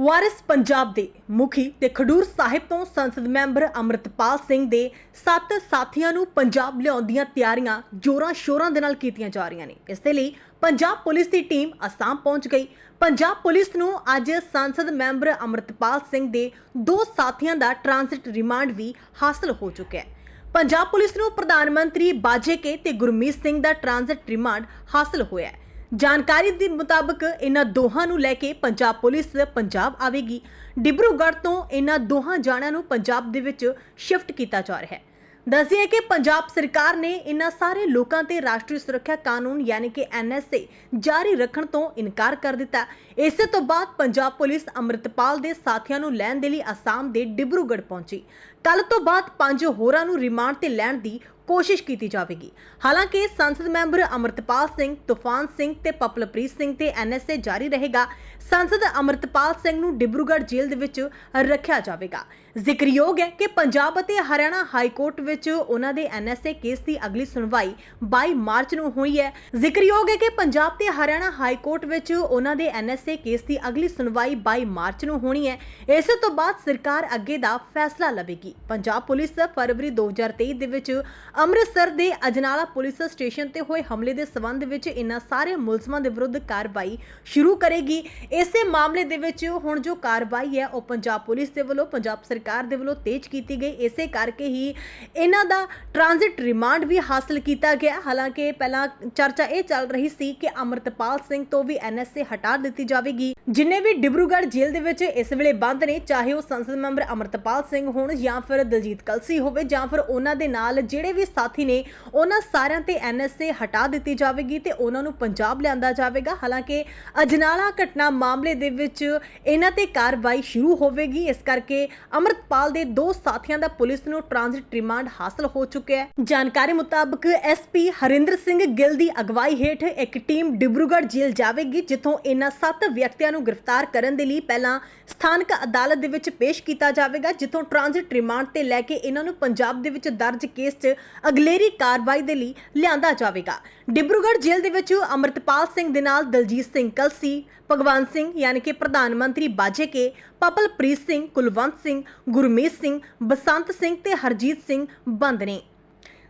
ਵਾਰਿਸ ਪੰਜਾਬ ਦੇ ਮੁਖੀ ਤੇ ਖਡੂਰ ਸਾਹਿਬ ਤੋਂ ਸੰਸਦ ਮੈਂਬਰ ਅਮਰਤਪਾਲ ਸਿੰਘ ਦੇ ਸੱਤ ਸਾਥੀਆਂ ਨੂੰ ਪੰਜਾਬ ਲਿਆਉਣ ਦੀਆਂ ਤਿਆਰੀਆਂ ਜੋਰਾਂ ਸ਼ੋਰਾਂ ਦੇ ਨਾਲ ਕੀਤੀਆਂ ਜਾ ਰਹੀਆਂ ਨੇ। ਇਸ ਦੇ ਲਈ ਪੰਜਾਬ ਪੁਲਿਸ ਦੀ ਟੀਮ ਅਸਾਮ ਪਹੁੰਚ ਗਈ। ਪੰਜਾਬ ਪੁਲਿਸ ਨੂੰ ਅੱਜ ਸੰਸਦ ਮੈਂਬਰ ਅਮਰਤਪਾਲ ਸਿੰਘ ਦੇ ਦੋ ਸਾਥੀਆਂ ਦਾ ਟ੍ਰਾਂਜ਼ਿਟ ਰਿਮਾਂਡ ਵੀ ਹਾਸਲ ਹੋ ਚੁੱਕਿਆ ਹੈ। ਪੰਜਾਬ ਪੁਲਿਸ ਨੂੰ ਪ੍ਰਧਾਨ ਮੰਤਰੀ ਬਾਜੇਕੇ ਤੇ ਗੁਰਮੀਤ ਸਿੰਘ ਦਾ ਟ੍ਰਾਂਜ਼ਿਟ ਰਿਮਾਂਡ ਹਾਸਲ ਹੋਇਆ ਹੈ। ਜਾਣਕਾਰੀ ਦੇ ਮੁਤਾਬਕ ਇਹਨਾਂ ਦੋਹਾਂ ਨੂੰ ਲੈ ਕੇ ਪੰਜਾਬ ਪੁਲਿਸ ਪੰਜਾਬ ਆਵੇਗੀ। ਡਿਬਰੂਗੜ੍ਹ ਤੋਂ ਇਹਨਾਂ ਦੋਹਾਂ ਜਾਣਿਆਂ ਨੂੰ ਪੰਜਾਬ ਦੇ ਵਿੱਚ ਸ਼ਿਫਟ ਕੀਤਾ ਜਾ ਰਿਹਾ ਹੈ। ਦੱਸਿਆ ਕਿ ਪੰਜਾਬ ਸਰਕਾਰ ਨੇ ਇਹਨਾਂ ਸਾਰੇ ਲੋਕਾਂ ਤੇ ਰਾਸ਼ਟਰੀ ਸੁਰੱਖਿਆ ਕਾਨੂੰਨ ਯਾਨੀ ਕਿ ਐਨਐਸਏ ਜਾਰੀ ਰੱਖਣ ਤੋਂ ਇਨਕਾਰ ਕਰ ਦਿੱਤਾ। ਇਸੇ ਤੋਂ ਬਾਅਦ ਪੰਜਾਬ ਪੁਲਿਸ ਅੰਮ੍ਰਿਤਪਾਲ ਦੇ ਸਾਥੀਆਂ ਨੂੰ ਲੈਣ ਦੇ ਲਈ ਅਸਾਮ ਦੇ ਡਿਬਰੂਗੜ੍ਹ ਪਹੁੰਚੀ। ਕੱਲ ਤੋਂ ਬਾਅਦ ਪੰਜ ਹੋਰਾਂ ਨੂੰ ਰਿਮਾਂਡ ਤੇ ਲੈਣ ਦੀ ਕੋਸ਼ਿਸ਼ ਕੀਤੀ ਜਾਵੇਗੀ। ਹਾਲਾਂਕਿ ਸੰਸਦ ਮੈਂਬਰ ਅਮਰਤਪਾਲ ਸਿੰਘ, ਤੂਫਾਨ ਸਿੰਘ ਤੇ ਪਪਲਪ੍ਰੀਤ ਸਿੰਘ ਤੇ ਐਨਐਸਏ ਜਾਰੀ ਰਹੇਗਾ। ਸੰਸਦ ਅਮਰਤਪਾਲ ਸਿੰਘ ਨੂੰ ਡਿਬਰੂਗੜ੍ਹ ਜੇਲ੍ਹ ਦੇ ਵਿੱਚ ਰੱਖਿਆ ਜਾਵੇਗਾ। ਜ਼ਿਕਰਯੋਗ ਹੈ ਕਿ ਪੰਜਾਬ ਅਤੇ ਹਰਿਆਣਾ ਹਾਈ ਕੋਰਟ ਵਿੱਚ ਉਹਨਾਂ ਦੇ ਐਨਐਸਏ ਕੇਸ ਦੀ ਅਗਲੀ ਸੁਣਵਾਈ 22 ਮਾਰਚ ਨੂੰ ਹੋਈ ਹੈ। ਜ਼ਿਕਰਯੋਗ ਹੈ ਕਿ ਪੰਜਾਬ ਤੇ ਹਰਿਆਣਾ ਹਾਈ ਕੋਰਟ ਵਿੱਚ ਉਹਨਾਂ ਦੇ ਐਨਐਸਏ ਕੇਸ ਦੀ ਅਗਲੀ ਸੁਣਵਾਈ 22 ਮਾਰਚ ਨੂੰ ਹੋਣੀ ਹੈ। ਇਸ ਤੋਂ ਬਾਅਦ ਸਰਕਾਰ ਅੱਗੇ ਦਾ ਫੈਸਲਾ ਲਵੇਗੀ। ਪੰਜਾਬ ਪੁਲਿਸ ਫਰਵਰੀ 2023 ਦੇ ਵਿੱਚ ਅੰਮ੍ਰਿਤਸਰ ਦੇ ਅਜਨਾਲਾ ਪੁਲਿਸ ਸਟੇਸ਼ਨ ਤੇ ਹੋਏ ਹਮਲੇ ਦੇ ਸਬੰਧ ਵਿੱਚ ਇਨ੍ਹਾਂ ਸਾਰੇ ਮੁਲਜ਼ਮਾਂ ਦੇ ਵਿਰੁੱਧ ਕਾਰਵਾਈ ਸ਼ੁਰੂ ਕਰੇਗੀ। ਇਸੇ ਮਾਮਲੇ ਦੇ ਵਿੱਚ ਹੁਣ ਜੋ ਕਾਰਵਾਈ ਹੈ, ਉਹ ਪੰਜਾਬ ਪੁਲਿਸ ਦੇ ਵੱਲੋਂ, ਪੰਜਾਬ ਸਰਕਾਰ ਦੇ ਵੱਲੋਂ ਤੇਜ਼ ਕੀਤੀ ਗਈ। ਇਸੇ ਕਰਕੇ ਹੀ ਇਹਨਾਂ ਦਾ ਟ੍ਰਾਂਜ਼ਿਟ ਰਿਮਾਂਡ ਵੀ ਹਾਸਲ ਕੀਤਾ ਗਿਆ। ਹਾਲਾਂਕਿ ਪਹਿਲਾਂ ਚਰਚਾ ਇਹ ਚੱਲ ਰਹੀ ਸੀ ਕਿ ਅਮਰਤਪਾਲ ਸਿੰਘ ਤੋਂ ਵੀ ਐਨਐਸਏ ਹਟਾ ਦਿੱਤੀ ਜਾਵੇਗੀ। ਜਿਨੇ ਵੀ ਡਿਬਰੂਗੜ੍ਹ ਜੇਲ੍ਹ ਦੇ ਵਿੱਚ ਇਸ ਵੇਲੇ ਬੰਦ ਨੇ, ਚਾਹੇ ਉਹ ਸੰਸਦ ਮੈਂਬਰ ਅਮਰਤਪਾਲ ਸਿੰਘ ਹੋਣ ਜਾਂ ਫਿਰ ਦਲਜੀਤ ਕਲਸੀ ਹੋਵੇ ਜਾਂ ਫਿਰ ਉਹਨਾਂ ਦੇ ਨਾਲ ਜਿਹੜੇ ਵੀ ਸਾਥੀ ਨੇ ਉਹਨਾਂ ਸਾਰਿਆਂ ਤੇ ਐਨਐਸਏ ਹਟਾ ਦਿੱਤੀ ਜਾਵੇਗੀ ਤੇ ਉਹਨਾਂ ਨੂੰ ਪੰਜਾਬ ਲਿਆਂਦਾ ਜਾਵੇਗਾ। ਹਾਲਾਂਕਿ ਅਜਨਾਲਾ ਘਟਨਾ ਮਾਮਲੇ ਦੇ ਵਿੱਚ ਇਹਨਾਂ ਤੇ ਕਾਰਵਾਈ ਸ਼ੁਰੂ ਹੋਵੇਗੀ। ਇਸ ਕਰਕੇ ਅਮਰਤਪਾਲ ਦੇ ਦੋ ਸਾਥੀਆਂ ਦਾ ਪੁਲਿਸ ਨੂੰ ਟ੍ਰਾਂਜ਼ਿਟ ਰਿਮਾਂਡ ਹਾਸਲ ਹੋ ਚੁੱਕਿਆ ਹੈ। ਜਾਣਕਾਰੀ ਮੁਤਾਬਕ ਐਸਪੀ ਹਰਿੰਦਰ ਸਿੰਘ ਗਿੱਲ ਦੀ ਅਗਵਾਈ ਹੇਠ ਇੱਕ ਟੀਮ ਡਿਬਰੂਗੜ੍ਹ ਜੇਲ੍ਹ ਜਾਵੇਗੀ, ਜਿੱਥੋਂ ਇਹਨਾਂ ਸੱਤ ਵਿਅਕਤੀਆਂ ਨੂੰ ਗ੍ਰਿਫਤਾਰ ਕਰਨ ਦੇ ਲਈ ਪਹਿਲਾਂ ਸਥਾਨਕ ਅਦਾਲਤ ਦੇ ਵਿੱਚ ਪੇਸ਼ ਕੀਤਾ ਜਾਵੇਗਾ, ਜਿੱਥੋਂ ਟ੍ਰਾਂਜ਼ਿਟ ਰਿਮਾਂਡ ਤੇ ਲੈ ਕੇ ਇਹਨਾਂ ਨੂੰ ਪੰਜਾਬ ਦੇ ਵਿੱਚ ਦਰਜ ਕੇਸ 'ਚ ਅਗਲੇਰੀ ਕਾਰਵਾਈ ਦੇ ਲਈ ਲਿਆਂਦਾ ਜਾਵੇਗਾ। ਡਿਬਰੂਗੜ੍ਹ ਜੇਲ੍ਹ ਦੇ ਵਿੱਚ ਅਮਰਤਪਾਲ ਸਿੰਘ ਦੇ ਨਾਲ ਦਲਜੀਤ ਸਿੰਘ ਕਲਸੀ, ਭਗਵਾਨ ਸਿੰਘ ਯਾਨੀ ਕਿ ਪ੍ਰਧਾਨ ਮੰਤਰੀ ਬਾਜੇ ਕੇ, ਪਪਲਪ੍ਰੀਤ ਸਿੰਘ, ਕੁਲਵੰਤ ਸਿੰਘ, ਗੁਰਮੀਤ ਸਿੰਘ, ਬਸੰਤ ਸਿੰਘ ਤੇ ਹਰਜੀਤ ਸਿੰਘ ਬੰਦ ਨੇ।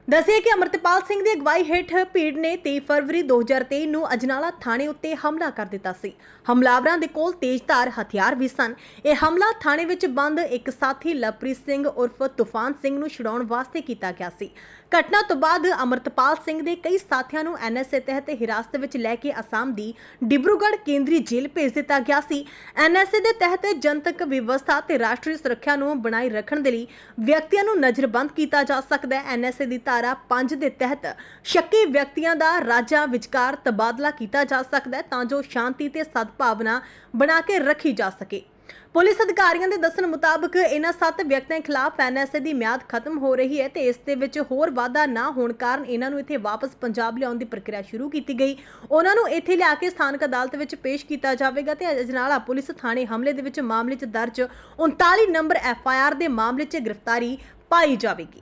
ਦੱਸਿਆ ਕਿ ਅਮਰਤਪਾਲ ਸਿੰਘ ਦੀ ਅਗਵਾਈ ਹੇਠ ਭੀੜ ਨੇ 23 ਫਰਵਰੀ 2023 ਨੂੰ ਅਜਨਾਲਾ ਥਾਣੇ ਉੱਤੇ ਹਮਲਾ ਕਰ ਦਿੱਤਾ ਸੀ। ਹਮਲਾਵਰਾਂ ਦੇ ਕੋਲ ਤੇਜ਼ਧਾਰ ਹਥਿਆਰ ਵੀ ਸਨ। ਇਹ ਹਮਲਾ ਥਾਣੇ ਵਿੱਚ ਬੰਦ ਇੱਕ ਸਾਥੀ ਲਵਪ੍ਰੀਤ ਸਿੰਘ ਉਰਫ ਤੂਫਾਨ ਸਿੰਘ ਨੂੰ ਛੁਡਾਉਣ ਵਾਸਤੇ ਕੀਤਾ ਗਿਆ ਸੀ। ਘਟਨਾ ਤੋਂ ਬਾਅਦ ਅਮਰਤਪਾਲ ਸਿੰਘ ਦੇ ਕਈ ਸਾਥੀਆਂ ਨੂੰ ਐਨਐਸਏ ਤਹਿਤ ਹਿਰਾਸਤ ਵਿੱਚ ਲੈ ਕੇ ਅਸਾਮ ਦੀ ਡਿਬਰੂਗੜ੍ਹ ਕੇਂਦਰੀ ਜੇਲ੍ਹ ਭੇਜ ਦਿੱਤਾ ਗਿਆ ਸੀ। ਐਨਐਸਏ ਦੇ ਤਹਿਤ ਜਨਤਕ ਵਿਵਸਥਾ ਤੇ ਰਾਸ਼ਟਰੀ ਸੁਰੱਖਿਆ ਨੂੰ ਬਣਾਈ ਰੱਖਣ ਦੇ ਲਈ ਵਿਅਕਤੀਆਂ ਨੂੰ ਨਜ਼ਰਬੰਦ ਕੀਤਾ ਜਾ ਸਕਦਾ ਹੈ। ਐਨਐਸਏ ਦੀ ਧਾਰਾ 5 ਦੇ ਤਹਿਤ ਸ਼ੱਕੀ ਵਿਅਕਤੀਆਂ ਦਾ ਰਾਜਾਂ ਵਿਚਕਾਰ ਤਬਾਦਲਾ ਕੀਤਾ ਜਾ ਸਕਦਾ ਹੈ ਤਾਂ ਜੋ ਸ਼ਾਂਤੀ ਤੇ ਸਦਭਾਵਨਾ ਬਣਾ ਕੇ ਰੱਖੀ ਜਾ ਸਕੇ। ਪੁਲਿਸ ਅਧਿਕਾਰੀਆਂ ਦੇ ਦੱਸਣ ਮੁਤਾਬਕ ਇਹਨਾਂ ਸੱਤ ਵਿਅਕਤੀਆਂ ਖਿਲਾਫ ਐਨਐਸਏ ਦੀ ਮਿਆਦ ਖਤਮ ਹੋ ਰਹੀ ਹੈ ਤੇ ਇਸ ਦੇ ਵਿੱਚ ਹੋਰ ਵਾਧਾ ਨਾ ਹੋਣ ਕਾਰਨ ਇਹਨਾਂ ਨੂੰ ਇੱਥੇ ਵਾਪਸ ਪੰਜਾਬ ਲਿਆਉਣ ਦੀ ਪ੍ਰਕਿਰਿਆ ਸ਼ੁਰੂ ਕੀਤੀ ਗਈ। ਉਹਨਾਂ ਨੂੰ ਇੱਥੇ ਲਿਆ ਕੇ ਸਥਾਨਕ ਅਦਾਲਤ ਵਿੱਚ ਪੇਸ਼ ਕੀਤਾ ਜਾਵੇਗਾ ਤੇ ਅਜਨਾਲਾ ਪੁਲਿਸ ਥਾਣੇ ਹਮਲੇ ਦੇ ਵਿੱਚ ਮਾਮਲੇ 'ਚ ਦਰਜ 39 ਨੰਬਰ ਐਫਆਈਆਰ ਦੇ ਮਾਮਲੇ 'ਚ ਗ੍ਰਿਫਤਾਰੀ ਪਾਈ ਜਾਵੇਗੀ।